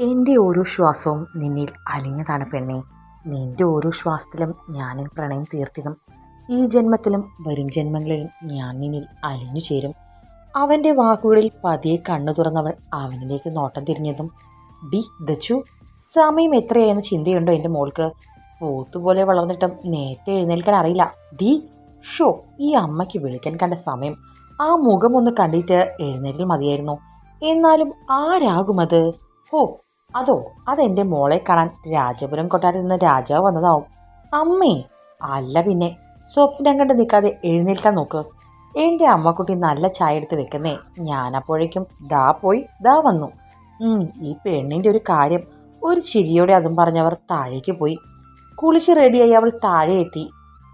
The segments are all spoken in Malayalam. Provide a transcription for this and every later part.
എന്റെ ഓരോ ശ്വാസവും നിന്നിൽ അലിഞ്ഞതാണ് പെണ്ണെ. നിന്റെ ഓരോ ശ്വാസത്തിലും ഞാനും പ്രണയം തീർത്തിടും. ഈ ജന്മത്തിലും വരും ജന്മങ്ങളിലും ഞാൻ നിന്നിൽ അലിഞ്ഞു ചേരും. അവന്റെ വാക്കുകളിൽ പതിയെ കണ്ണു തുറന്നവൾ അവനിലേക്ക് നോട്ടം തിരിഞ്ഞതും ഡി ദച്ചു സമയം എത്രയായെന്ന് ചിന്തയുണ്ടോ എന്റെ മോൾക്ക്? പോത്തുപോലെ വളർന്നിട്ടും നേരത്തെ എഴുന്നേൽക്കാൻ അറിയില്ല. ഡി ഷോ ഈ അമ്മയ്ക്ക് വിളിക്കാൻ കണ്ട സമയം. ആ മുഖം ഒന്ന് കണ്ടിട്ട് എഴുന്നേറ്റിൽ മതിയായിരുന്നു. എന്നാലും ആരാകുമത്? ഹോ അതോ അതെന്റെ മോളെ കാണാൻ രാജപുരം കൊട്ടാരത്തിൽ നിന്ന് രാജാവ് വന്നതാവും. അമ്മേ അല്ല പിന്നെ സ്വപ്നം കണ്ട് നിൽക്കാതെ എഴുന്നേൽക്കാൻ നോക്ക്. എന്റെ അമ്മക്കുട്ടി നല്ല ചായ എടുത്ത് വെക്കുന്നേ ഞാനപ്പോഴേക്കും ദാ പോയി ദാ വന്നു. ഈ പെണ്ണിന്റെ ഒരു കാര്യം ഒരു ചിരിയോടെ അതും പറഞ്ഞവർ താഴേക്ക് പോയി. കുളിച്ച് റെഡിയായി അവൾ താഴെ എത്തി.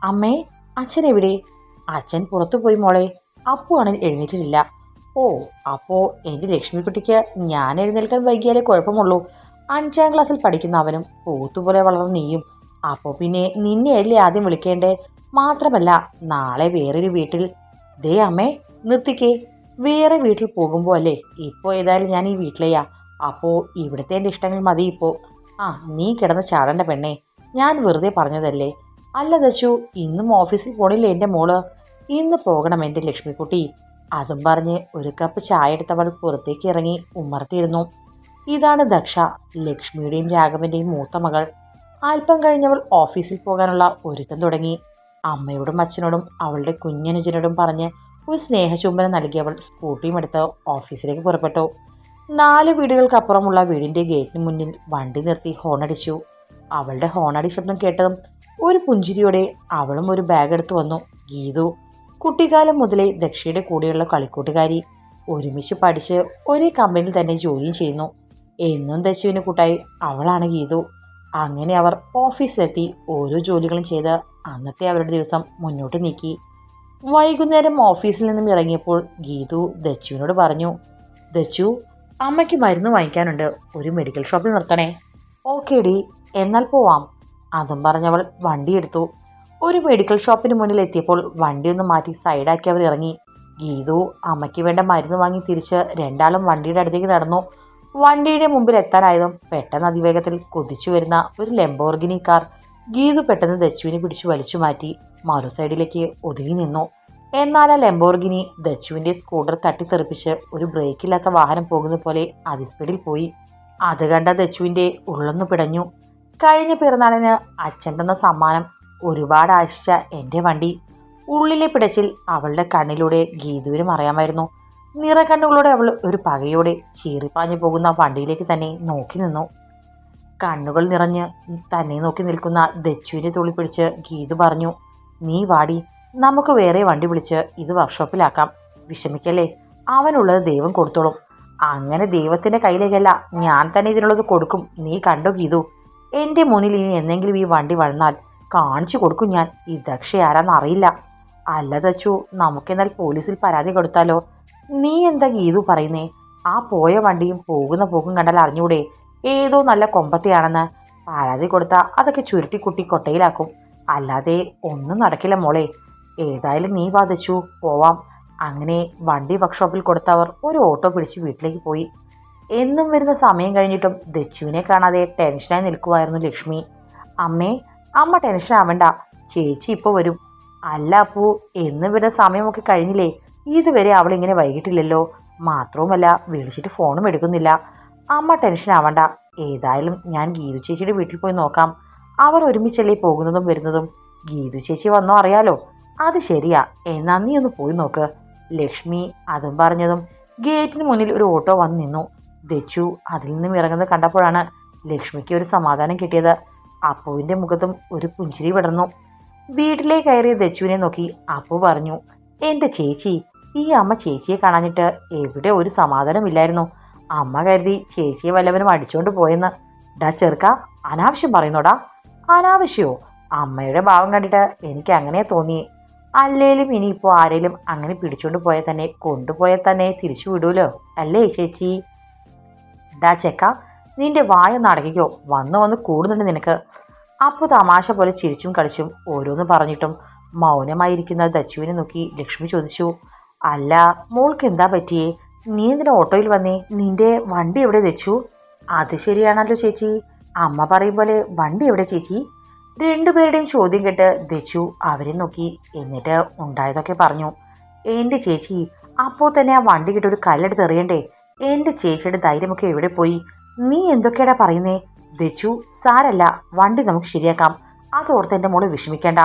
അമ്മേ അച്ഛൻ എവിടെ? അച്ഛൻ പുറത്തു പോയി മോളെ അപ്പു ആണെങ്കിൽ എഴുന്നേറ്റിട്ടില്ല. ഓ അപ്പോൾ എന്റെ ലക്ഷ്മിക്കുട്ടിക്ക് ഞാൻ എഴുന്നേൽക്കാൻ വൈകിയാലേ കുഴപ്പമുള്ളൂ. അഞ്ചാം ക്ലാസ്സിൽ പഠിക്കുന്ന അവനും പോത്തുപോലെ വളർന്ന നീയും. അപ്പോൾ പിന്നെ നിന്നെയല്ലേ ആദ്യം വിളിക്കേണ്ടേ? മാത്രമല്ല നാളെ വേറൊരു വീട്ടിൽ. ദേ അമ്മേ നിർത്തിക്കേ. വേറെ വീട്ടിൽ പോകുമ്പോൾ അല്ലേ? ഇപ്പോൾ ഏതായാലും ഞാൻ ഈ വീട്ടിലെയാ. അപ്പോൾ ഇവിടുത്തെ എന്റെ ഇഷ്ടങ്ങൾ മതി ഇപ്പോൾ ആ നീ കിടന്ന് ചാടേണ്ട പെണ്ണേ. ഞാൻ വെറുതെ പറഞ്ഞതല്ലേ? അല്ല ദച്ചു ഇന്നും ഓഫീസിൽ പോണില്ലേ എന്റെ മോൾ? ഇന്ന് പോകണം എന്റെ ലക്ഷ്മിക്കുട്ടി. അതും പറഞ്ഞ് ഒരു കപ്പ് ചായ എടുത്തവൾ പുറത്തേക്ക് ഇറങ്ങി ഉമർത്തിയിരുന്നു ഇതാണ് ദക്ഷ ലക്ഷ്മിയുടെയും രാഘവന്റെയും മൂത്ത മകൾ. അല്പം കഴിഞ്ഞവൾ ഓഫീസിൽ പോകാനുള്ള ഒരുക്കം തുടങ്ങി. അമ്മയോടും അച്ഛനോടും അവളുടെ കുഞ്ഞനുജനോടും പറഞ്ഞ് ഒരു സ്നേഹചുംബനം നൽകിയവൾ സ്കൂട്ടിയും എടുത്ത് ഓഫീസിലേക്ക് പുറപ്പെട്ടു. നാല് വീടുകൾക്കപ്പുറമുള്ള വീടിന്റെ ഗേറ്റിന് മുന്നിൽ വണ്ടി നിർത്തി ഹോണടിച്ചു. അവളുടെ ഹോണടി ശബ്ദം കേട്ടതും ഒരു പുഞ്ചിരിയോടെ അവളും ഒരു ബാഗ് എടുത്തു വന്നു. ഗീതു കുട്ടിക്കാലം മുതലേ ദക്ഷയുടെ കൂടെയുള്ള കളിക്കൂട്ടുകാരി. ഒരുമിച്ച് പഠിച്ച് ഒരേ കമ്പനിയിൽ തന്നെ ജോലിയും ചെയ്യുന്നു. എന്നും ദശുവിന് കൂട്ടായി അവളാണ് ഗീതു. അങ്ങനെ അവർ ഓഫീസിലെത്തി ഓരോ ജോലികളും ചെയ്ത് അന്നത്തെ അവരുടെ ദിവസം മുന്നോട്ട് നീക്കി. വൈകുന്നേരം ഓഫീസിൽ നിന്നും ഇറങ്ങിയപ്പോൾ ഗീതു ദച്ചുവിനോട് പറഞ്ഞു ദച്ചു അമ്മയ്ക്ക് മരുന്ന് വാങ്ങിക്കാനുണ്ട്. ഒരു മെഡിക്കൽ ഷോപ്പിൽ നിർത്തണേ. ഓക്കെ ഡി എന്നാൽ പോവാം. അതും പറഞ്ഞവൾ വണ്ടിയെടുത്തു ഒരു മെഡിക്കൽ ഷോപ്പിന് മുന്നിൽ എത്തിയപ്പോൾ വണ്ടി ഒന്ന് മാറ്റി സൈഡാക്കി അവർ ഇറങ്ങി. ഗീതു അമ്മയ്ക്ക് വേണ്ട മരുന്ന് വാങ്ങി തിരിച്ച് രണ്ടാളും വണ്ടിയുടെ അടുത്തേക്ക് നടന്നു. വണ്ടിയുടെ മുമ്പിൽ എത്താനായതും പെട്ടെന്ന് അതിവേഗത്തിൽ കുതിച്ചു വരുന്ന ഒരു ലെംബോർഗിനി കാർ ഗീതു പെട്ടെന്ന് ദച്ചുവിനെ പിടിച്ച് വലിച്ചു മാറ്റി മറു സൈഡിലേക്ക് ഒതുങ്ങി നിന്നു. എന്നാൽ ആ ലെംബോർഗിനി ദച്ചുവിന്റെ സ്കൂട്ടർ തട്ടിത്തെറിപ്പിച്ച് ഒരു ബ്രേക്കില്ലാത്ത വാഹനം പോകുന്ന പോലെ അതിസ്പീഡിൽ പോയി. അത് കണ്ട ദച്ചുവിന്റെ ഉള്ളൊന്നു പിടഞ്ഞു. കഴിഞ്ഞ പിറന്നാളിന് അച്ഛൻ തന്ന സമ്മാനം ഒരുപാട് ആശിച്ച എന്റെ വണ്ടി ഉള്ളിലെ പിടച്ചിൽ അവളുടെ കണ്ണിലൂടെ ഗീതുവിനും അറിയാമായിരുന്നു നിറകണ്ണുകളോടെ അവൾ ഒരു പകയോടെ ചീറിപ്പാഞ്ഞു പോകുന്ന വണ്ടിയിലേക്ക് തന്നെ നോക്കി നിന്നു. കണ്ണുകൾ നിറഞ്ഞ് തന്നെ നോക്കി നിൽക്കുന്ന ദച്ചുവിനെ തുള്ളി പിടിച്ച് ഗീതു പറഞ്ഞു നീ വാടി നമുക്ക് വേറെ വണ്ടി വിളിച്ച് ഇത് വർക്ക്ഷോപ്പിലാക്കാം. വിഷമിക്കല്ലേ? അവനുള്ളത് ദൈവം കൊടുത്തോളും. അങ്ങനെ ദൈവത്തിന്റെ കയ്യിലേക്കല്ല ഞാൻ തന്നെ ഇതിനുള്ളത് കൊടുക്കും. നീ കണ്ടോ ഗീതു? എന്റെ മുന്നിൽ ഇനി എന്തെങ്കിലും ഈ വണ്ടി വന്നാൽ കാണിച്ചു കൊടുക്കും ഞാൻ. ഈ ദക്ഷ ആരാന്നറിയില്ല അല്ല ദച്ചു നമുക്കെന്നാൽ പോലീസിൽ പരാതി കൊടുത്താലോ? നീ എന്താ ഗീതു പറയുന്നേ? ആ പോയ വണ്ടിയും പോകുന്ന പോക്കും കണ്ടാൽ അറിഞ്ഞൂടെ? ഏതോ നല്ല കൊമ്പത്തെയാണെന്ന്. പരാതി കൊടുത്താൽ അതൊക്കെ ചുരുട്ടി കുട്ടി കൊട്ടയിലാക്കും. അല്ലാതെ ഒന്നും നടക്കില്ല മോളെ. ഏതായാലും നീ ബാധിച്ചു പോവാം. അങ്ങനെ വണ്ടി വർക്ക്ഷോപ്പിൽ കൊടുത്തവർ ഒരു ഓട്ടോ പിടിച്ച് വീട്ടിലേക്ക് പോയി. എന്നും വരുന്ന സമയം കഴിഞ്ഞിട്ടും ദച്ചുവിനെ കാണാതെ ടെൻഷനായി നിൽക്കുമായിരുന്നു ലക്ഷ്മി. അമ്മേ അമ്മ ടെൻഷൻ ആവണ്ട. ചേച്ചി ഇപ്പോൾ വരും. അല്ല അപ്പു എന്നും വരുന്ന സമയമൊക്കെ കഴിഞ്ഞില്ലേ? ഇതുവരെ ഇങ്ങനെ വൈകിട്ടില്ലല്ലോ. മാത്രവുമല്ല വിളിച്ചിട്ട് ഫോണും എടുക്കുന്നില്ല. അമ്മ ടെൻഷൻ ആവണ്ട. ഏതായാലും ഞാൻ ഗീതു ചേച്ചിയുടെ വീട്ടിൽ പോയി നോക്കാം. അവർ ഒരുമിച്ചല്ലേ പോകുന്നതും വരുന്നതും. ഗീതു ചേച്ചി വന്നോ അറിയാലോ? അത് ശരിയാ. എന്നാ നീ ഒന്ന് പോയി നോക്ക്. ലക്ഷ്മി അതും പറഞ്ഞതും ഗേറ്റിന് മുന്നിൽ ഒരു ഓട്ടോ വന്ന് നിന്നു. ദച്ചു അതിൽ നിന്നും ഇറങ്ങുന്നത് കണ്ടപ്പോഴാണ് ലക്ഷ്മിക്ക് ഒരു സമാധാനം കിട്ടിയത്. അപ്പുവിന്റെ മുഖത്തും ഒരു പുഞ്ചിരി വിടർന്നു. വീട്ടിലേക്ക് കയറിയ ദച്ചുവിനെ നോക്കി അപ്പു പറഞ്ഞു എന്റെ ചേച്ചി ഈ അമ്മ ചേച്ചിയെ കാണാഞ്ഞിട്ട് എവിടെ ഒരു സമാധാനമില്ലായിരുന്നു. അമ്മ കരുതി ചേച്ചിയെ വല്ലവരും അടിച്ചോണ്ട് പോയെന്ന്. ഡാ ചെറുക്ക അനാവശ്യം പറയുന്നോടാ. അനാവശ്യമോ അമ്മയുടെ ഭാവം കണ്ടിട്ട് എനിക്ക് അങ്ങനെ തോന്നി. അല്ലേലും ഇനിയിപ്പോൾ ആരേലും അങ്ങനെ പിടിച്ചോണ്ട് പോയാൽ തന്നെ കൊണ്ടുപോയാൽ തന്നെ തിരിച്ചു വിടൂലോ? അല്ലേ ചേച്ചി? ഡാ ചെക്ക നിന്റെ വായൊന്ന് അടയ്ക്കോ വന്ന് വന്ന് കൂടുന്നുണ്ട് നിനക്ക്. അപ്പോൾ തമാശ പോലെ ചിരിച്ചും കളിച്ചും ഓരോന്ന് പറഞ്ഞിട്ടും മൗനമായിരിക്കുന്ന ദച്ചുവിനെ നോക്കി ലക്ഷ്മി ചോദിച്ചു അല്ല മോൾക്ക് എന്താ പറ്റിയേ? നീ എന്തിനാ ഓട്ടോയിൽ വന്നേ? നിന്റെ വണ്ടി എവിടെ ദച്ചു? അത് ശരിയാണല്ലോ ചേച്ചി. അമ്മ പറയും പോലെ വണ്ടി എവിടെ ചേച്ചി? രണ്ടുപേരുടെയും ചോദ്യം കേട്ട് ദച്ചു അവരെ നോക്കി എന്നിട്ട് ഉണ്ടായതൊക്കെ പറഞ്ഞു. എന്റെ ചേച്ചി അപ്പോൾ തന്നെ ആ വണ്ടി കിട്ടി ഒരു കല്ലെടുത്ത് എറിയണ്ടേ? എന്റെ ചേച്ചിയുടെ ധൈര്യമൊക്കെ എവിടെ പോയി? നീ എന്തൊക്കെയാടാ പറയുന്നേ? ദച്ചു സാരല്ല വണ്ടി നമുക്ക് ശരിയാക്കാം. അതോർത്ത് എന്റെ മോൾ വിഷമിക്കേണ്ട.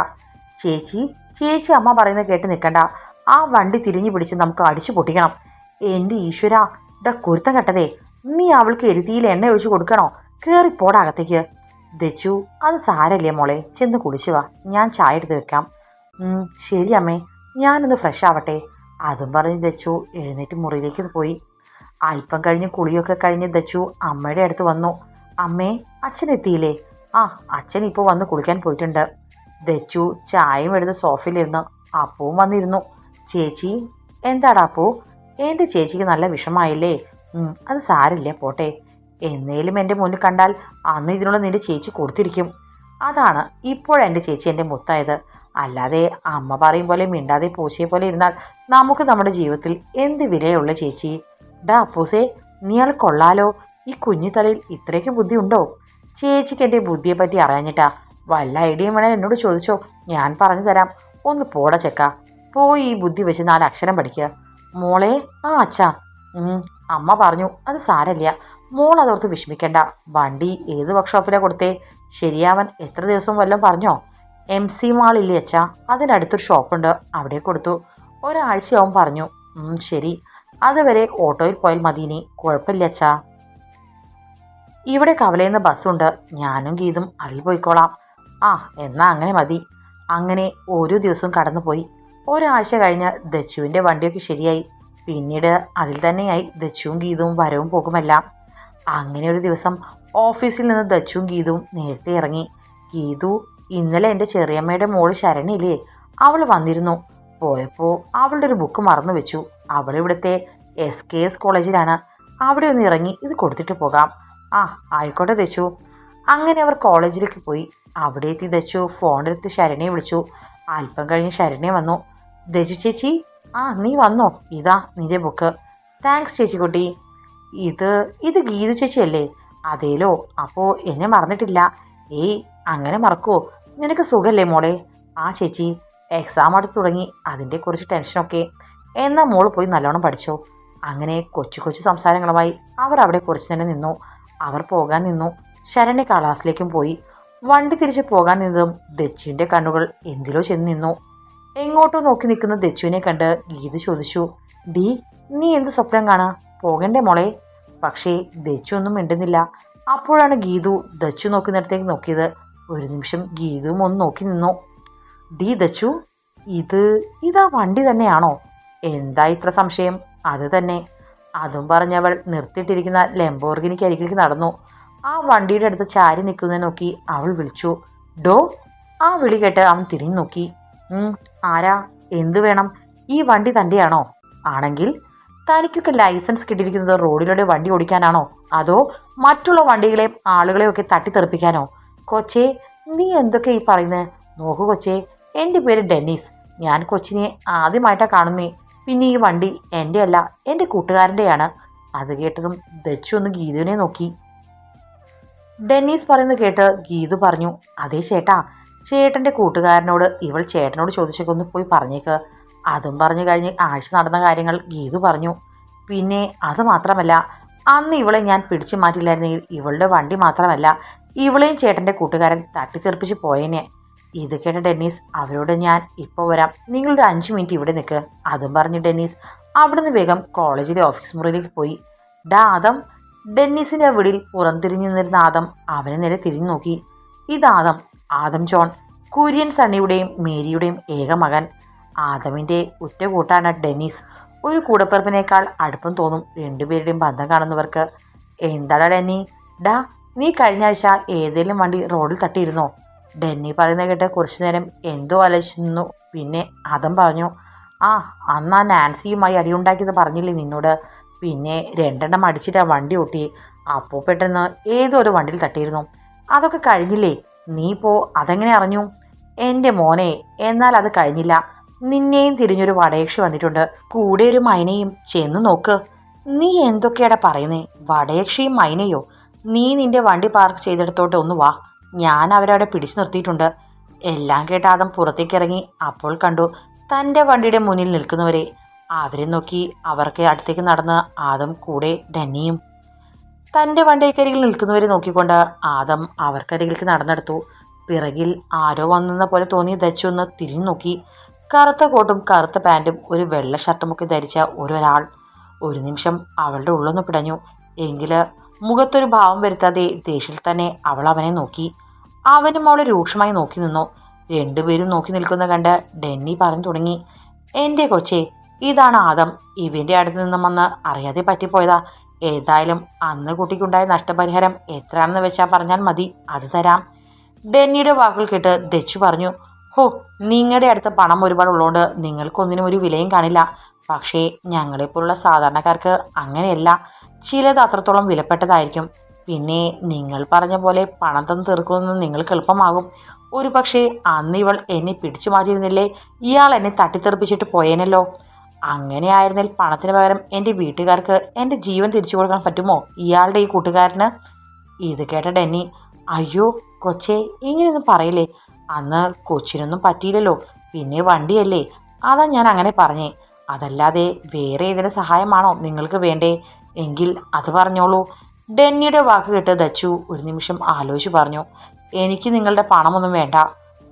ചേച്ചി ചേച്ചി അമ്മ പറയുന്നത് കേട്ട് നിൽക്കണ്ട. ആ വണ്ടി തിരിഞ്ഞു പിടിച്ച് നമുക്ക് അടിച്ചു പൊട്ടിക്കണം. എന്റെ ഈശ്വര ഇട കുരുത്തം കെട്ടതേ നീ അവൾക്ക് എരുതിയിൽ എണ്ണ ഒഴിച്ചു കൊടുക്കണോ? കയറി പോടാ അകത്തേക്ക്. ദച്ചു അത് സാരല്ലേ മോളെ ചെന്ന് കുളിച്ചു വാ. ഞാൻ ചായ എടുത്ത് വെക്കാം. "ഉം, ശരി അമ്മേ ഞാനൊന്ന് ഫ്രഷ് ആവട്ടെ. അതും പറഞ്ഞ് ദച്ചു എഴുന്നേറ്റ് മുറിയിലേക്ക് പോയി. അല്പം കഴിഞ്ഞ് കുളിയൊക്കെ കഴിഞ്ഞ് ദച്ചു അമ്മയുടെ അടുത്ത് വന്നു. അമ്മേ അച്ഛൻ എത്തിയില്ലേ? ആ അച്ഛൻ ഇപ്പോൾ വന്ന് കുളിക്കാൻ പോയിട്ടുണ്ട്. ദച്ചു ചായയും എടുത്ത് സോഫയിലിരുന്ന്. അപ്പവും വന്നിരുന്നു. ചേച്ചി എന്താടാ അപ്പൂ? എന്റെ ചേച്ചിക്ക് നല്ല വിഷമായില്ലേ? അത് സാരില്ല പോട്ടെ. എന്നേലും എന്റെ മുന്നിൽ കണ്ടാൽ അന്ന് ഇതിനുള്ള നിന്റെ ചേച്ചി കൊടുത്തിരിക്കും. അതാണ് ഇപ്പോഴെന്റെ ചേച്ചി എന്റെ മുത്തായത്. അല്ലാതെ അമ്മ പറയും പോലെ മിണ്ടാതെ പൂച്ചയെ പോലെ ഇരുന്നാൽ നമുക്ക് നമ്മുടെ ജീവിതത്തിൽ എന്ത് വിലയുള്ള ചേച്ചി? ഡാ അപ്പൂസേ നീയാൾ കൊള്ളാലോ. ഈ കുഞ്ഞു തലയിൽ ഇത്രയ്ക്ക് ബുദ്ധി ഉണ്ടോ ചേച്ചിക്ക് എന്റെ ബുദ്ധിയെ പറ്റി അറിയാഞ്ഞിട്ടാ വല്ല ഐഡിയയും വേണേൽ എന്നോട് ചോദിച്ചോ. ഞാൻ പറഞ്ഞു തരാം. ഒന്ന് പോട ചെക്ക. പോയി ഈ ബുദ്ധി വെച്ച് നാല് അക്ഷരം പഠിക്കുക. മോളെ ആ അച്ഛാ. അമ്മ പറഞ്ഞു അത് സാരല്ല മോൾ അതോർത്ത് വിഷമിക്കേണ്ട. വണ്ടി ഏത് വർക്ക്ഷോപ്പിലാണ് കൊടുത്തേ? ശരിയാവൻ എത്ര ദിവസം വല്ലതും പറഞ്ഞോ? എം സി മാളില്ലേ അച്ഛാ? അതിനടുത്തൊരു ഷോപ്പുണ്ട് അവിടെ കൊടുത്തു. ഒരാഴ്ചയാവും പറഞ്ഞു. ശരി. അതുവരെ ഓട്ടോയിൽ പോയാൽ മതിനി. കുഴപ്പമില്ല അച്ഛാ. ഇവിടെ കവലയിൽ ബസ്സുണ്ട്. ഞാനും ഗീതും അതിൽ പോയിക്കോളാം. ആ എന്നാ അങ്ങനെ മതി. അങ്ങനെ ഓരോ ദിവസവും കടന്നുപോയി. ഒരാഴ്ച കഴിഞ്ഞ് ദച്ചുവിന്റെ വണ്ടിയൊക്കെ ശരിയായി. പിന്നീട് അതിൽ തന്നെയായി ദച്ചുവും ഗീതവും വരവും പോകുമെല്ലാം. അങ്ങനെ ഒരു ദിവസം ഓഫീസിൽ നിന്ന് ദച്ചുവും ഗീതവും നേരത്തെ ഇറങ്ങി. ഗീതു ഇന്നലെ എന്റെ ചെറിയമ്മയുടെ മോൾ ശരണിയില്ലേ? അവൾ വന്നിരുന്നു. പോയപ്പോൾ അവളുടെ ഒരു ബുക്ക് മറന്നു വെച്ചു അവൾ ഇവിടുത്തെ എസ് കെ എസ് കോളേജിലാണ്. അവിടെ ഒന്ന് ഇറങ്ങി ഇത് കൊടുത്തിട്ട് പോകാം. ആ ആയിക്കോട്ടെ ദച്ചു. അങ്ങനെ അവർ കോളേജിലേക്ക് പോയി. അവിടെ എത്തി ദച്ചു. ഫോണെടുത്ത് ശരണ്യെ വിളിച്ചു. അല്പം കഴിഞ്ഞ് ശരണ്യെ വന്നു. ദജു ചേച്ചി ആ നീ വന്നോ? ഇതാ നിന്റെ ബുക്ക് താങ്ക്സ് ചേച്ചി കുട്ടി ഇത് ഇത് ഗീതു ചേച്ചിയല്ലേ? അതേലോ അപ്പോൾ എന്നെ മറന്നിട്ടില്ല. ഏയ് അങ്ങനെ മറക്കുമോ നിനക്ക് സുഖമല്ലേ മോളെ? ആ ചേച്ചി എക്സാം അടുത്ത് തുടങ്ങി. അതിന്റെ കുറച്ച് ടെൻഷനൊക്കെ എന്നാൽ മോൾ പോയി നല്ലോണം പഠിച്ചോ? അങ്ങനെ കൊച്ചു കൊച്ചു സംസാരങ്ങളുമായി അവർ അവിടെ കുറച്ച് നേരം നിന്നു. അവർ പോകാൻ നിന്നു. ശരണ്യ ക്ലാസ്സിലേക്കും പോയി. വണ്ടി തിരിച്ച് പോകാൻ നിന്നതും ദച്ചുവിന്റെ കണ്ണുകൾ എന്തിലോ ചെന്ന് നിന്നു. എങ്ങോട്ടോ നോക്കി നിൽക്കുന്ന ദച്ചുവിനെ കണ്ട് ഗീത ചോദിച്ചു ഡി നീ എന്ത് സ്വപ്നം കാണാ? പോകണ്ടേ മോളെ? പക്ഷേ ദച്ചു ഒന്നും മിണ്ടുന്നില്ല. അപ്പോഴാണ് ഗീതു ദച്ചു നോക്കുന്നിടത്തേക്ക് നോക്കിയത്. ഒരു നിമിഷം ഗീതുവും ഒന്ന് നോക്കി നിന്നു. ഡി ദച്ചു ഇത് ഇതാ വണ്ടി തന്നെയാണോ? എന്താ ഇത്ര സംശയം? അത് തന്നെ. അതും പറഞ്ഞവൾ നിർത്തിയിട്ടിരിക്കുന്ന ലെംബോർഗിനിക്ക് അരികിലേക്ക് നടന്നു. ആ വണ്ടിയുടെ അടുത്ത് ചാരി നിൽക്കുന്നത് നോക്കി അവൾ വിളിച്ചു. ഡോ ആ വിളി കേട്ട് അവൻ തിരിഞ്ഞു നോക്കി. ആരാ? എന്തു വേണം? ഈ വണ്ടി തന്റെയാണോ? ആണെങ്കിൽ തനിക്കൊക്കെ ലൈസൻസ് കിട്ടിയിരിക്കുന്നത് റോഡിലൂടെ വണ്ടി ഓടിക്കാനാണോ? അതോ മറ്റുള്ള വണ്ടികളെയും ആളുകളെയും ഒക്കെ തട്ടിത്തെറിപ്പിക്കാനോ? കൊച്ചേ നീ എന്തൊക്കെ ഈ പറയുന്നത് നോക്കൂ കൊച്ചേ എന്റെ പേര് ഡെന്നീസ്. ഞാൻ കൊച്ചിനെ ആദ്യമായിട്ടാണ് കാണുന്നേ. പിന്നെ ഈ വണ്ടി എന്റെ അല്ല എന്റെ കൂട്ടുകാരന്റെയാണ് അത് കേട്ടതും ദച്ചു ഒന്ന് ഗീതുവിനെ നോക്കി. ഡെന്നീസ് പറയുന്നത് കേട്ട് ഗീതു പറഞ്ഞു അതേ ചേട്ടാ ചേട്ടന്റെ കൂട്ടുകാരനോട് ഇവൾ ചേട്ടനോട് ചോദിച്ചൊക്കെ ഒന്ന് പോയി പറഞ്ഞേക്ക്. അതും പറഞ്ഞു കഴിഞ്ഞ് ആഴ്ച നടന്ന കാര്യങ്ങൾ ഗീതു പറഞ്ഞു. പിന്നെ അത് മാത്രമല്ല അന്ന് ഇവളെ ഞാൻ പിടിച്ചു മാറ്റില്ലായിരുന്നെങ്കിൽ ഇവളുടെ വണ്ടി മാത്രമല്ല ഇവളെയും ചേട്ടന്റെ കൂട്ടുകാരൻ തട്ടിത്തെറിപ്പിച്ച് പോയേനെ. ഇത് കേട്ട ഡെന്നീസ് അവരോട് ഞാൻ ഇപ്പോൾ വരാം. നിങ്ങളൊരു അഞ്ച് മിനിറ്റ് ഇവിടെ നിൽക്ക് അതും പറഞ്ഞ് ഡെന്നീസ് അവിടുന്ന് വേഗം കോളേജിലെ ഓഫീസ് മുറിയിലേക്ക് പോയി. ഡാ ആദം. ഡെന്നീസിന്റെ വീടിൽ പുറംതിരിഞ്ഞു നിന്നിരുന്ന ആദം അവനെ നേരെ തിരിഞ്ഞു നോക്കി. ഇതാദം ആദം. ജോൺ കുര്യൻ സണ്ണിയുടെയും മേരിയുടെയും ഏക മകൻ. ആദമിന്റെ ഉറ്റ കൂട്ടാണ് ഡെന്നീസ്. ഒരു കൂടപ്പിറപ്പിനേക്കാൾ അടുപ്പം തോന്നും രണ്ടുപേരുടെയും ബന്ധം കാണുന്നവർക്ക്. എന്താടാ ഡെന്നി? ഡാ നീ കഴിഞ്ഞ ആഴ്ച ഏതെങ്കിലും വണ്ടി റോഡിൽ തട്ടിയിരുന്നോ? ഡെന്നി പറയുന്ന കേട്ട് കുറച്ചു നേരം എന്തോ ആലോചിച്ചിരുന്നു പിന്നെ അതും പറഞ്ഞു ആ അന്ന് ആ നാൻസിയുമായി അടിയുണ്ടാക്കിയത് പറഞ്ഞില്ലേ നിന്നോട്? പിന്നെ രണ്ടെണ്ണം അടിച്ചിട്ട് ആ വണ്ടി ഓട്ടി. അപ്പോൾ പെട്ടെന്ന് ഏതോ ഒരു വണ്ടിയിൽ തട്ടിയിരുന്നു. അതൊക്കെ കഴിഞ്ഞില്ലേ? നീ ഇപ്പോൾ അതെങ്ങനെ അറിഞ്ഞു? എന്റെ മോനെ എന്നാൽ അത് കഴിഞ്ഞില്ല. നിന്നെയും തിരിഞ്ഞൊരു വടയക്ഷി വന്നിട്ടുണ്ട്. കൂടെ ഒരു മൈനയും. ചെന്ന് നോക്ക്. നീ എന്തൊക്കെയാടാ പറയുന്നേ? വടയക്ഷിയും മൈനയോ? നീ നിന്റെ വണ്ടി പാർക്ക് ചെയ്തെടുത്തോട്ട് ഒന്ന് വാ. ഞാൻ അവരവിടെ പിടിച്ചു നിർത്തിയിട്ടുണ്ട്. എല്ലാം കേട്ട ആദം പുറത്തേക്ക് ഇറങ്ങി അപ്പോൾ കണ്ടു തന്റെ വണ്ടിയുടെ മുന്നിൽ നിൽക്കുന്നവരെ. അവരെ നോക്കി അവർക്ക് അടുത്തേക്ക് നടന്ന് ആദം കൂടെ ഡന്നിയും തന്റെ വണ്ടിക്കരികിൽ നിൽക്കുന്നവരെ നോക്കിക്കൊണ്ട് ആദം അവർക്കരികിലേക്ക് നടന്നെടുത്തു. പിറകിൽ ആരോ വന്നെന്ന പോലെ തോന്നി ധച്ചു ഒന്ന് തിരിഞ്ഞു നോക്കി. കറുത്ത കോട്ടും കറുത്ത പാന്റും ഒരു വെള്ള ഷർട്ടുമൊക്കെ ധരിച്ച ഒരൊരാൾ ഒരു നിമിഷം അവളുടെ ഉള്ളൊന്ന് പിടഞ്ഞു. എങ്കിൽ മുഖത്തൊരു ഭാവം വരുത്താതെ ദേഷ്യത്തിൽ തന്നെ അവൾ അവനെ നോക്കി. അവനും അവളെ രൂക്ഷമായി നോക്കി നിന്നു. രണ്ടുപേരും നോക്കി നിൽക്കുന്ന കണ്ട് ഡെന്നി പറഞ്ഞു തുടങ്ങി. എന്റെ കൊച്ചേ ഇതാണ് ആദം. ഇവന്റെ അടുത്ത് നിന്നും വന്ന് അറിയാതെ പറ്റിപ്പോയതാ. ഏതായാലും അന്ന് കുട്ടിക്കുണ്ടായ നഷ്ടപരിഹാരം എത്രയാണെന്ന് വെച്ചാൽ പറഞ്ഞാൽ മതി. അത് തരാം. ഡെന്നിയുടെ വാക്കുകൾ കേട്ട് ദച്ചു പറഞ്ഞു ഹോ നിങ്ങളുടെ അടുത്ത് പണം ഒരുപാട് ഉള്ളതുകൊണ്ട് നിങ്ങൾക്കൊന്നിനും ഒരു വിലയും കാണില്ല. പക്ഷേ ഞങ്ങളെപ്പോലുള്ള സാധാരണക്കാർക്ക് അങ്ങനെയല്ല. ചിലത് അത്രത്തോളം വിലപ്പെട്ടതായിരിക്കും. പിന്നെ നിങ്ങൾ പറഞ്ഞ പോലെ പണം തന്നു തീർക്കുമെന്ന് നിങ്ങൾക്ക് എളുപ്പമാകും. ഒരു പക്ഷേ അന്ന് ഇവൾ എന്നെ പിടിച്ചു മാറ്റിയിരുന്നില്ലേ? ഇയാൾ എന്നെ തട്ടിത്തെറിപ്പിച്ചിട്ട് പോയേനല്ലോ. അങ്ങനെയായിരുന്നെങ്കിൽ പണത്തിന് പകരം എന്റെ വീട്ടുകാർക്ക് എന്റെ ജീവൻ തിരിച്ചു കൊടുക്കാൻ പറ്റുമോ? ഇയാളുടെ ഈ കൂട്ടുകാരന്? ഇത് കേട്ട ഡെന്നി അയ്യോ കൊച്ചേ ഇങ്ങനെയൊന്നും പറയില്ലേ? അന്ന് കൊച്ചിനൊന്നും പറ്റിയില്ലല്ലോ. പിന്നെ വണ്ടിയല്ലേ? അതാ ഞാൻ അങ്ങനെ പറഞ്ഞേ. അതല്ലാതെ വേറെ ഏതെങ്കിലും സഹായമാണോ നിങ്ങൾക്ക് വേണ്ടേ? എങ്കിൽ അത് പറഞ്ഞോളൂ. ഡെന്നിയുടെ വാക്ക് കേട്ട് ദച്ചു ഒരു നിമിഷം ആലോചിച്ച് പറഞ്ഞു എനിക്ക് നിങ്ങളുടെ പണമൊന്നും വേണ്ട.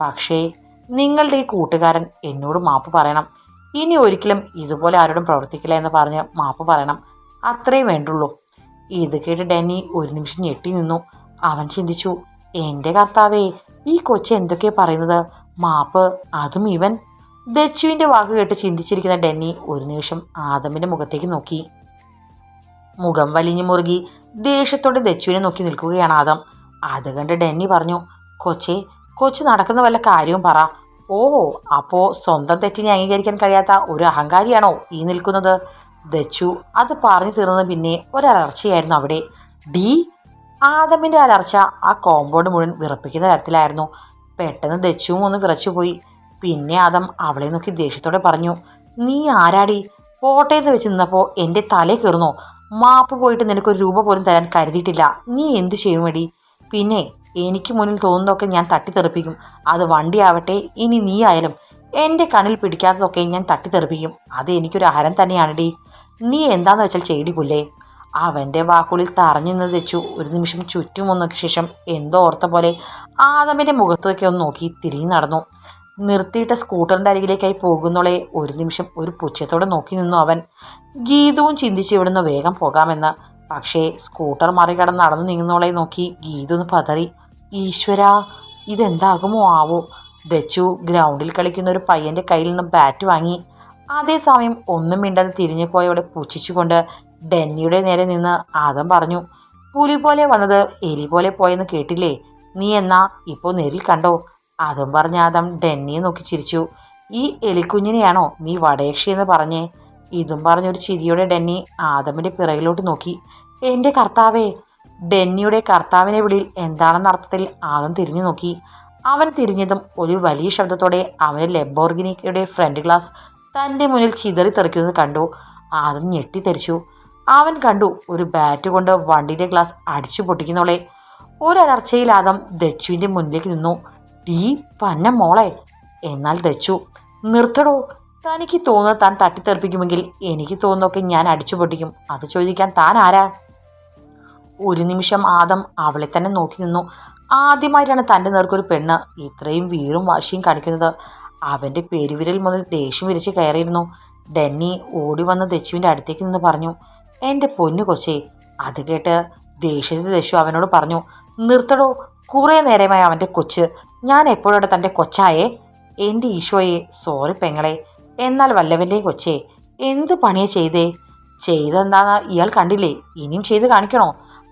പക്ഷേ നിങ്ങളുടെ ഈ കൂട്ടുകാരൻ എന്നോട് മാപ്പ് പറയണം. ഇനി ഒരിക്കലും ഇതുപോലെ ആരോടും പ്രവർത്തിക്കില്ല എന്ന് പറഞ്ഞ് മാപ്പ് പറയണം. അത്രേ വേണ്ടുള്ളൂ. ഇത് കേട്ട് ഡെന്നി ഒരു നിമിഷം ഞെട്ടി നിന്നു. അവൻ ചിന്തിച്ചു എന്റെ കർത്താവേ ഈ കൊച്ചു എന്തൊക്കെയാ പറയുന്നത്? മാപ്പ് അതും ഇവൻ? ദച്ചുവിന്റെ വാക്ക് കേട്ട് ചിന്തിച്ചിരിക്കുന്ന ഡെന്നി ഒരു നിമിഷം ആദമിന്റെ മുഖത്തേക്ക് നോക്കി. മുഖം വലിഞ്ഞു മുറുകി ദേഷ്യത്തോടെ ദച്ചുവിനെ നോക്കി നിൽക്കുകയാണ് ആദം. അത് കണ്ട് ഡെന്നി പറഞ്ഞു കൊച്ചെ കൊച്ചു നടക്കുന്ന വല്ല കാര്യവും പറ. ഓ അപ്പോ സ്വന്തം തെറ്റിനെ അംഗീകരിക്കാൻ കഴിയാത്ത ഒരു അഹങ്കാരിയാണോ ഈ നിൽക്കുന്നത്? ദച്ചു അത് പറഞ്ഞു തീർന്ന പിന്നെ ഒരലർച്ചയായിരുന്നു അവിടെ. ഡി ആദമിന്റെ അലർച്ച ആ കോമ്പൗണ്ട് മുഴുവൻ വിറപ്പിക്കുന്ന തരത്തിലായിരുന്നു. പെട്ടെന്ന് ദച്ചുവും ഒന്ന് വിറച്ചുപോയി. പിന്നെ ആദം അവളെ നോക്കി ദേഷ്യത്തോടെ പറഞ്ഞു നീ ആരാടി? കോട്ടയത്ത് വെച്ച് നിന്നപ്പോൾ എന്റെ തലേ കയറുന്നോ മാപ്പ് പോയിട്ട് നിനക്കൊരു രൂപ പോലും തരാൻ കരുതിയിട്ടില്ല. നീ എന്ത് ചെയ്യുമടി? പിന്നെ എനിക്ക് മുന്നിൽ തോന്നുന്നതൊക്കെ ഞാൻ തട്ടിത്തെറിപ്പിക്കും. അത് വണ്ടിയാവട്ടെ ഇനി നീ ആയാലും എന്റെ കണ്ണിൽ പിടിക്കാത്തതൊക്കെ ഞാൻ തട്ടിത്തെറിപ്പിക്കും. അത് എനിക്കൊരു അഹരം തന്നെയാണടി. നീ എന്താന്ന് വെച്ചാൽ ചെയ്ടി പുല്ലേ? അവന്റെ വാക്കുകളിൽ തറഞ്ഞു നിന്ന് വെച്ചു ഒരു നിമിഷം ചുറ്റും വന്നതിന് ശേഷം എന്തോ ഓർത്ത പോലെ ആദമിന്റെ മുഖത്തേക്ക് ഒന്ന് നോക്കി തിരിഞ്ഞു നടന്നു. നിർത്തിയിട്ട സ്കൂട്ടറിന്റെ അരികിലേക്കായി പോകുന്നോളെ. ഒരു നിമിഷം ഒരു പുച്ഛത്തോടെ നോക്കി നിന്നു അവൻ. ഗീതവും ചിന്തിച്ച് ഇവിടുന്ന് വേഗം പോകാമെന്ന്. പക്ഷേ സ്കൂട്ടർ മറികടന്ന് നടന്നു നീങ്ങുന്നോളെ നോക്കി ഗീത ഒന്ന് പതറി. ഈശ്വര ഇതെന്താകുമോ ആവോ? ദച്ചു ഗ്രൗണ്ടിൽ കളിക്കുന്ന ഒരു പയ്യന്റെ കയ്യിൽ നിന്ന് ബാറ്റ് വാങ്ങി. അതേസമയം ഒന്നും മിണ്ടാതെ തിരിഞ്ഞു പോയവിടെ പുച്ഛിച്ചുകൊണ്ട് ഡെന്നിയുടെ നേരെ നിന്ന് ആദം പറഞ്ഞു പുലി പോലെ വന്നത് എലി പോലെ പോയെന്ന് കേട്ടില്ലേ? നീ എന്നാ ഇപ്പോൾ നേരിൽ കണ്ടോ? അതും പറഞ്ഞ ആദം ഡെന്നിയെ നോക്കി ചിരിച്ചു. ഈ എലിക്കുഞ്ഞിനെയാണോ നീ വടയക്ഷി എന്ന് പറഞ്ഞേ? ഇതും പറഞ്ഞൊരു ചിരിയോടെ ഡെന്നി ആദമിന്റെ പിറകിലോട്ട് നോക്കി. എന്റെ കർത്താവേ ഡെന്നിയുടെ കർത്താവിനെ വിളിയിൽ എന്താണെന്ന അർത്ഥത്തിൽ ആദം തിരിഞ്ഞു നോക്കി. അവൻ തിരിഞ്ഞതും ഒരു വലിയ ശബ്ദത്തോടെ അവന് ലെബോർഗിനിയുടെ ഫ്രണ്ട് ഗ്ലാസ് തന്റെ മുന്നിൽ ചിതറി തെറിക്കുന്നത് കണ്ടു. ആദം ഞെട്ടിത്തെറിച്ചു അവൻ കണ്ടു ഒരു ബാറ്റ് കൊണ്ട് വണ്ടിയുടെ ഗ്ലാസ് അടിച്ചു പൊട്ടിക്കുന്നോളെ. ഒരലർച്ചയിൽ ആദം ദച്ചുവിന്റെ മുന്നിലേക്ക് നിന്നു. ടീ പന്ന മോളെ എന്നാൽ ദച്ചു നിർത്തടോ. തനിക്ക് തോന്നുന്നത് താൻ തട്ടിത്തെറിപ്പിക്കുമെങ്കിൽ എനിക്ക് തോന്നുന്നൊക്കെ ഞാൻ അടിച്ചു പൊട്ടിക്കും. അത് ചോദിക്കാൻ താൻ ആരാ? ഒരു നിമിഷം ആദം അവളെ തന്നെ നോക്കി നിന്നു. ആദ്യമായിട്ടാണ് തന്റെ നേർക്കൊരു പെണ്ണ് ഇത്രയും വീറും വാശിയും കാണിക്കുന്നത്. അവന്റെ പെരുവിരൽ മുതൽ ദേഷ്യം വിരിച്ച് കയറിയിരുന്നു. ഡെന്നി ഓടി വന്ന് ദച്ചുവിന്റെ അടുത്തേക്ക് നിന്ന് പറഞ്ഞു എന്റെ പൊന്നു കൊച്ചേ അത് കേട്ട് ദേഷ്യത്തിൽ ദശു അവനോട് പറഞ്ഞു നിർത്തടോ. കുറേ നേരമായി അവന്റെ കൊച്ച് ഞാൻ എപ്പോഴോടെ തന്റെ കൊച്ചായെ? എന്റെ ഈശോയെ സോറി പെങ്ങളെ. എന്നാൽ വല്ലവന്റെയും കൊച്ചേ എന്ത് പണിയെ ചെയ്തേ? ചെയ്തെന്താന്ന് ഇയാൾ കണ്ടില്ലേ? ഇനിയും ചെയ്ത് കാണിക്കണോ?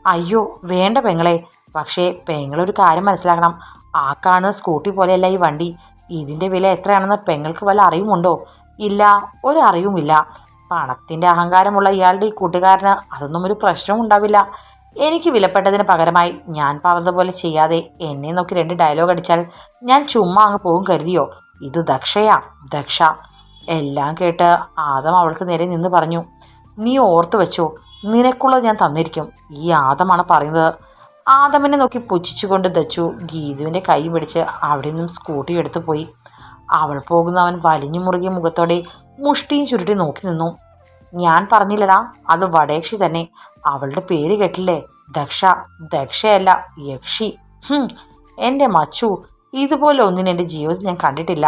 അയ്യോ വേണ്ട പെങ്ങളെ. പക്ഷേ പെങ്ങളൊരു കാര്യം മനസ്സിലാക്കണം. ആ കാണുന്ന സ്കൂട്ടി പോലെയല്ല ഈ വണ്ടി. ഇതിന്റെ വില എത്രയാണെന്ന് പെങ്ങൾക്ക് വല്ല അറിവുമുണ്ടോ? ഇല്ല ഒരു അറിവുമില്ല പണത്തിന്റെ അഹങ്കാരമുള്ള ഇയാളുടെ ഈ കൂട്ടുകാരന് അതൊന്നും ഒരു പ്രശ്നവും ഉണ്ടാവില്ല. എനിക്ക് വിലപ്പെട്ടതിന് പകരമായി ഞാൻ പറഞ്ഞതുപോലെ ചെയ്യാതെ എന്നെ നോക്കി രണ്ട് ഡയലോഗ് അടിച്ചാൽ ഞാൻ ചുമ്മാ അങ്ങ് പോകും കരുതിയോ? ഇത് ദക്ഷയാ ദക്ഷ. എല്ലാം കേട്ട് ആദം അവൾക്ക് നേരെ നിന്ന് പറഞ്ഞു നീ ഓർത്തു വെച്ചോ നിനക്കുള്ളത് ഞാൻ തന്നിരിക്കും. ഈ ആദമാണ് പറയുന്നത്. ആദമിനെ നോക്കി പുച്ഛിച്ചുകൊണ്ട് ദച്ചു ഗീതുവിന്റെ കൈ പിടിച്ച് അവിടെ നിന്നും സ്കൂട്ടി എടുത്തു പോയി. അവൾ പോകുന്ന അവൻ വലിഞ്ഞു മുറുകിയ മുഖത്തോടെ മുഷ്ടിയും ചുരുട്ടി നോക്കി നിന്നു. ഞാൻ പറഞ്ഞില്ലടാ അത് വടേക്ഷി തന്നെ. അവളുടെ പേര് കേട്ടില്ലേ? ദക്ഷ ദക്ഷയല്ല യക്ഷി. എന്റെ മച്ചു ഇതുപോലെ ഒന്നിനും എന്റെ ജീവിതത്തിൽ ഞാൻ കണ്ടിട്ടില്ല.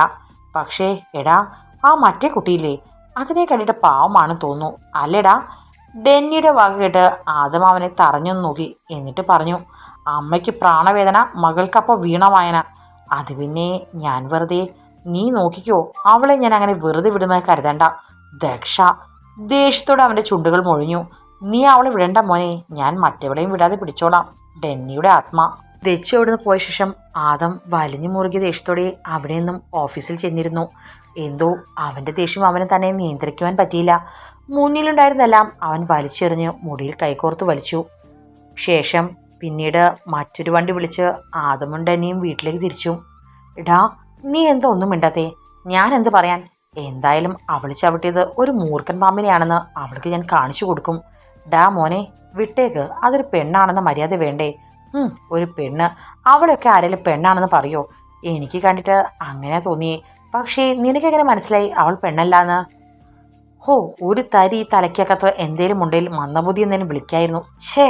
പക്ഷേ എടാ ആ മറ്റേ കുട്ടിയില്ലേ? അതിനെ കണ്ടിട്ട് പാവമാണ് തോന്നുന്നു. അല്ലടാ ഡെന്നിയുടെ വക കേട്ട് ആദം അവനെ തറഞ്ഞൊന്ന് നോക്കി. എന്നിട്ട് പറഞ്ഞു അമ്മയ്ക്ക് പ്രാണവേദന മകൾക്കപ്പോൾ വീണവായന അത് പിന്നെ ഞാൻ വെറുതെ നീ നോക്കിക്കോ അവളെ ഞാൻ അങ്ങനെ വെറുതെ വിടുമെന്ന് കരുതണ്ട. ദക്ഷ ദേഷ്യത്തോടെ അവന്റെ ചുണ്ടുകൾ മൊഴിഞ്ഞു. നീ അവളെ വിടേണ്ട മോനെ. ഞാൻ മറ്റെവിടെയും വിടാതെ പിടിച്ചോളാം. ഡെന്നിയുടെ ആത്മാ. ദച്ചു അവിടുന്ന് പോയ ശേഷം ആദം വലിഞ്ഞു മുറുകിയ ദേഷ്യത്തോടെ അവിടെ നിന്നും ഓഫീസിൽ ചെന്നിരുന്നു. എന്തോ അവന്റെ ദേഷ്യം അവനെ തന്നെ നിയന്ത്രിക്കുവാൻ പറ്റിയില്ല. മുന്നിലുണ്ടായിരുന്നെല്ലാം അവൻ വലിച്ചെറിഞ്ഞ് മുടിയിൽ കൈകോർത്ത് വലിച്ചു. ശേഷം പിന്നീട് മറ്റൊരു വണ്ടി വിളിച്ച് ആദമും ഡെന്നിയും വീട്ടിലേക്ക് തിരിച്ചു. ഇടാ നീ എന്തോ ഒന്നും മിണ്ടാത്തേ? ഞാൻ എന്ത് പറയാൻ? എന്തായാലും അവൾ ചവിട്ടിയത് ഒരു മൂർഖൻ പാമ്പിനെയാണെന്ന് അവൾക്ക് ഞാൻ കാണിച്ചു കൊടുക്കും. ഡാ മോനെ വിട്ടേക്ക്. അതൊരു പെണ്ണാണെന്ന മര്യാദ വേണ്ടേ? ഒരു പെണ്ണ്. അവളൊക്കെ ആരെങ്കിലും പെണ്ണാണെന്ന് പറയോ? എനിക്ക് കണ്ടിട്ട് അങ്ങനെ തോന്നിയേ. പക്ഷേ നിനക്കെങ്ങനെ മനസ്സിലായി അവൾ പെണ്ണല്ലാന്ന്? ഹോ ഒരു തരി തലയ്ക്കകത്ത് എന്തേലും ഉണ്ടെങ്കിൽ മന്ദബുദ്ധി എന്നേലും വിളിക്കായിരുന്നു. ഛേ